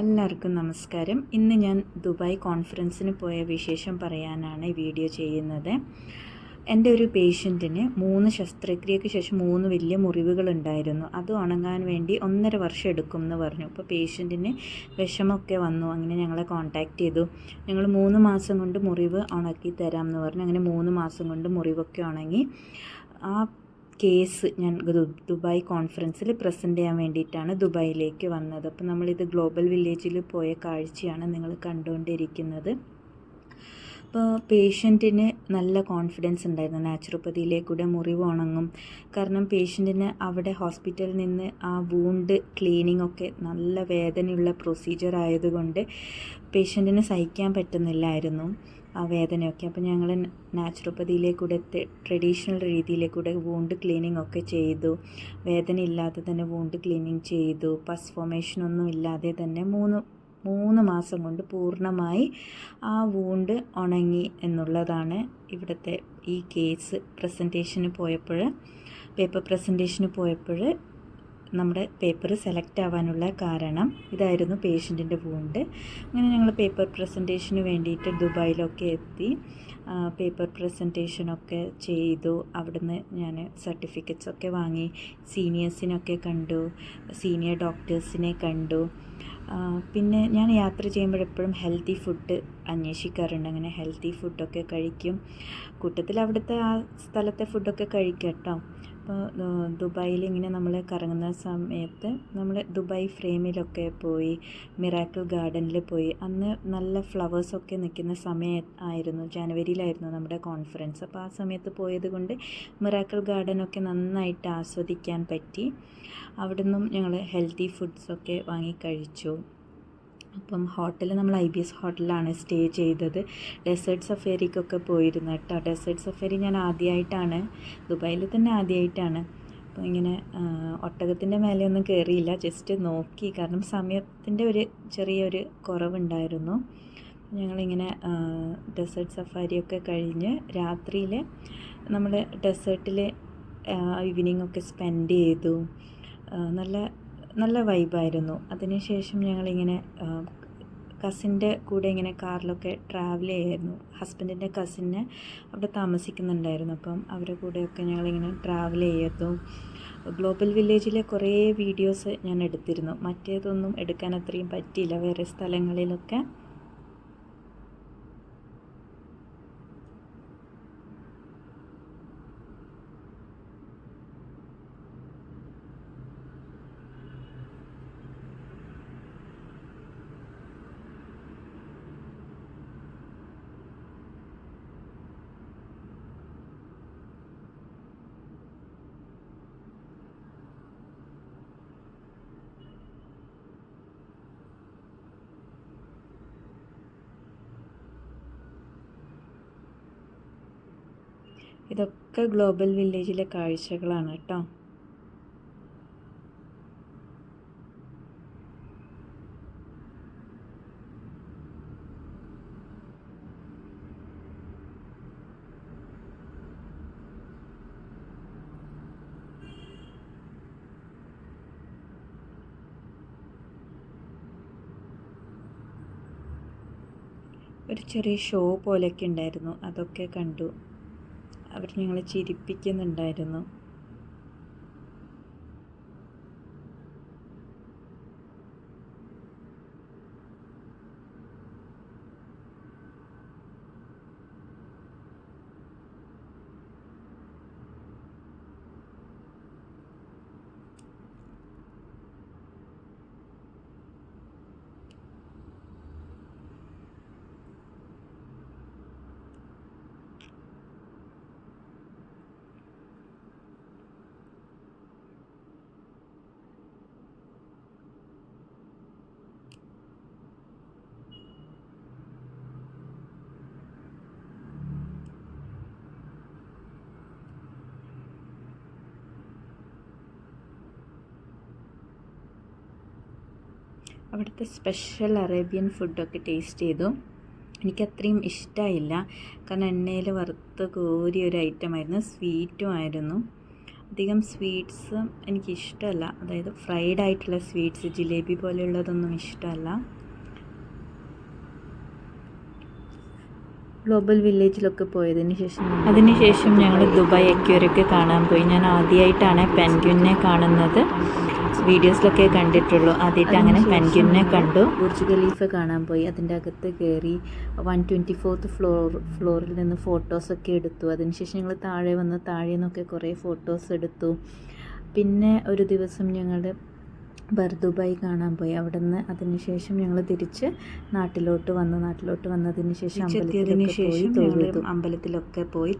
എല്ലാവർക്കും നമസ്കാരം. ഇന്ന് ഞാൻ ദുബായ് കോൺഫറൻസിന് പോയ വിശേഷം പറയാനാണ് ഈ വീഡിയോ ചെയ്യുന്നത്. എന്റെ ഒരു പേഷ്യന്റിന് മൂന്ന് ശസ്ത്രക്രിയയ്ക്ക് ശേഷം മൂന്ന് വലിയ മുറിവുകളുണ്ടായിരുന്നു. അത് ഉണങ്ങാൻ വേണ്ടി ഒന്നര വർഷം എടുക്കും എന്ന് പറഞ്ഞു. അപ്പോൾ പേഷ്യന്റിന് വിഷമൊക്കെ വന്നു. അങ്ങനെ ഞങ്ങളെ കോൺടാക്റ്റ് ചെയ്തു. ഞങ്ങൾ മൂന്ന് മാസം കൊണ്ട് മുറിവ് ഉണക്കി തരാം എന്ന് പറഞ്ഞു. അങ്ങനെ മൂന്ന് മാസം കൊണ്ട് മുറിവൊക്കെ ഉണങ്ങി. ആ കേസ് ഞാൻ ദുബായ് കോൺഫറൻസിൽ പ്രസന്റ് ചെയ്യാൻ വേണ്ടിയിട്ടാണ് ദുബായിലേക്ക് വന്നത്. അപ്പോൾ നമ്മളിത് ഗ്ലോബൽ വില്ലേജിൽ പോയ കാഴ്ചയാണ് നിങ്ങൾ കണ്ടുകൊണ്ടിരിക്കുന്നത്. അപ്പോൾ പേഷ്യന്റിന് നല്ല കോൺഫിഡൻസ് ഉണ്ടായിരുന്നു. നാച്ചുറോപ്പതിയിലേക്കൂടെ മുറിവ് ഉണങ്ങും കാരണം പേഷ്യന്റിന് അവിടെ ഹോസ്പിറ്റലിൽ നിന്ന് ആ വൂണ്ട് ക്ലീനിങ് ഒക്കെ നല്ല വേദനയുള്ള പ്രൊസീജിയർ ആയതുകൊണ്ട് പേഷ്യന്റിന് സഹിക്കാൻ പറ്റുന്നില്ലായിരുന്നു. ആ വേദനയൊക്കെ. അപ്പോൾ ഞങ്ങൾ നാച്ചുറോപ്പതിയിലേക്കൂടെ ട്രഡീഷണൽ രീതിയിലേക്കൂടെ വൂണ്ട് ക്ലീനിങ് ഒക്കെ ചെയ്തു. വേദന ഇല്ലാതെ തന്നെ വൂണ്ട് ക്ലീനിങ് ചെയ്തു. പസ് ഫോമേഷൻ ഒന്നും ഇല്ലാതെ തന്നെ മൂന്ന് മൂന്ന് മാസം കൊണ്ട് പൂർണമായി ആ വൂണ്ട് ഉണങ്ങി എന്നുള്ളതാണ് ഇവിടുത്തെ ഈ കേസ് പ്രസന്റേഷന് പോയപ്പോൾ പേപ്പർ പ്രസന്റേഷന് പോയപ്പോൾ നമ്മുടെ പേപ്പർ സെലക്ട് ആവാനുള്ള കാരണം ഇതായിരുന്നു പേഷ്യന്റിന്റെ വൂണ്ട് അങ്ങനെ ഞങ്ങൾ പേപ്പർ പ്രസന്റേഷന് വേണ്ടിയിട്ട് ദുബായിലൊക്കെ എത്തി. പേപ്പർ പ്രസന്റേഷനൊക്കെ ചെയ്തു. അവിടുന്ന് ഞാൻ സർട്ടിഫിക്കറ്റ്സ് ഒക്കെ വാങ്ങി. സീനിയേഴ്സിനൊക്കെ കണ്ടു. സീനിയർ ഡോക്ടേഴ്സിനെ കണ്ടു. പിന്നെ ഞാൻ യാത്ര ചെയ്യുമ്പോഴെപ്പോഴും ഹെൽത്തി ഫുഡ് അന്വേഷിക്കാറുണ്ട്. അങ്ങനെ ഹെൽത്തി ഫുഡൊക്കെ കഴിക്കും. കൂട്ടത്തിൽ അവിടുത്തെ ആ സ്ഥലത്തെ ഫുഡൊക്കെ കഴിക്കാം കേട്ടോ. അപ്പോൾ ദുബായിൽ ഇങ്ങനെ നമ്മൾ കറങ്ങുന്ന സമയത്ത് നമ്മൾ ദുബായ് ഫ്രെയിമിലൊക്കെ പോയി മിറാക്കിൾ ഗാർഡനിൽ പോയി. അന്ന് നല്ല ഫ്ലവേഴ്സൊക്കെ നിൽക്കുന്ന സമയം ആയിരുന്നു. ജനുവരിയിലായിരുന്നു നമ്മുടെ കോൺഫറൻസ് അപ്പോൾ ആ സമയത്ത് പോയത് കൊണ്ട് മിറാക്കിൾ ഗാർഡനൊക്കെ നന്നായിട്ട് ആസ്വദിക്കാൻ പറ്റി. അവിടെ നിന്നും ഞങ്ങൾ ഹെൽത്തി ഫുഡ്സൊക്കെ വാങ്ങി കഴിച്ചു. അപ്പം ഹോട്ടൽ നമ്മൾ ഐ ബി എസ് ഹോട്ടലിലാണ് സ്റ്റേ ചെയ്തത്. ഡെസേർട്ട് സഫേരിക്കൊക്കെ പോയിരുന്നു കേട്ടോ. ഡെസേർട്ട് സഫേരി ഞാൻ ആദ്യമായിട്ടാണ് ദുബായിൽ തന്നെ ആദ്യമായിട്ടാണ് അപ്പോൾ ഇങ്ങനെ ഒട്ടകത്തിന്റെ മേലെയൊന്നും കയറിയില്ല ജസ്റ്റ് നോക്കി. കാരണം സമയത്തിന്റെ ഒരു ചെറിയൊരു കുറവുണ്ടായിരുന്നു. ഞങ്ങളിങ്ങനെ ഡെസേർട്ട് സഫാരിയൊക്കെ കഴിഞ്ഞ് രാത്രിയിൽ നമ്മൾ ഡെസേർട്ടിൽ ഈവനിങ് ഒക്കെ സ്പെൻഡ് ചെയ്തു. നല്ല നല്ല വൈബായിരുന്നു അതിനുശേഷം ഞങ്ങളിങ്ങനെ കസിന്റെ കൂടെ ഇങ്ങനെ കാറിലൊക്കെ ട്രാവൽ ചെയ്യായിരുന്നു. ഹസ്ബൻഡിന്റെ കസിനെ അവിടെ താമസിക്കുന്നുണ്ടായിരുന്നു. അപ്പം അവരുടെ കൂടെയൊക്കെ ഞങ്ങളിങ്ങനെ ട്രാവൽ ചെയ്തു. ഗ്ലോബൽ വില്ലേജിലെ കുറേ വീഡിയോസ് ഞാൻ എടുത്തിരുന്നു. മറ്റേതൊന്നും എടുക്കാൻ അത്രയും പറ്റിയില്ല. വേറെ സ്ഥലങ്ങളിലൊക്കെ ഇതൊക്കെ ഗ്ലോബൽ വില്ലേജിലെ കാഴ്ചകളാണ് കേട്ടോ. ഒരു ചെറിയ ഷോ പോലെയൊക്കെ ഉണ്ടായിരുന്നു. അതൊക്കെ കണ്ടു. അവർ ഞങ്ങളെ ചിരിപ്പിക്കുന്നുണ്ടായിരുന്നു. അവിടുത്തെ സ്പെഷ്യൽ അറേബ്യൻ ഫുഡൊക്കെ ടേസ്റ്റ് ചെയ്തു. എനിക്കത്രയും ഇഷ്ടമായില്ല കാരണം എണ്ണയിൽ വറുത്ത് കോരിയ ഒരു ഐറ്റം ആയിരുന്നു. സ്വീറ്റും ആയിരുന്നു. അധികം സ്വീറ്റ്സ് എനിക്കിഷ്ടമല്ല. അതായത് ഫ്രൈഡ് ആയിട്ടുള്ള സ്വീറ്റ്സ് ജിലേബി പോലെയുള്ളതൊന്നും ഇഷ്ടമല്ല. ഗ്ലോബൽ വില്ലേജിലൊക്കെ പോയതിന് ശേഷം അതിനുശേഷം ഞങ്ങൾ ദുബായ് അക്യൂരൊക്കെ കാണാൻ പോയി. ഞാൻ ആദ്യമായിട്ടാണ് പെൻഗ്വിനെ കാണുന്നത്. വീഡിയോസിലൊക്കെ കണ്ടിട്ടുള്ളൂ. ആദ്യമായിട്ട് അങ്ങനെ പെൻഗ്വിനെ കണ്ടു. ബുർജ് ഖലീഫ കാണാൻ പോയി. അതിന്റെ അകത്ത് കയറി വൺ ട്വന്റി ഫോർത്ത് ഫ്ലോർ ഫ്ലോറിൽ നിന്ന് ഫോട്ടോസൊക്കെ എടുത്തു. അതിനുശേഷം ഞങ്ങൾ താഴെ വന്ന് താഴെ നിന്നൊക്കെ കുറേ ഫോട്ടോസ് എടുത്തു. പിന്നെ ഒരു ദിവസം ഞങ്ങൾ ബർദുബായി കാണാൻ പോയി. അവിടെ നിന്ന് അതിനുശേഷം ഞങ്ങൾ തിരിച്ച് നാട്ടിലോട്ട് വന്നു. നാട്ടിലോട്ട് വന്നതിന് ശേഷം അമ്പലത്തിലൊക്കെ പോയി അമ്പലത്തിലൊക്കെ പോയി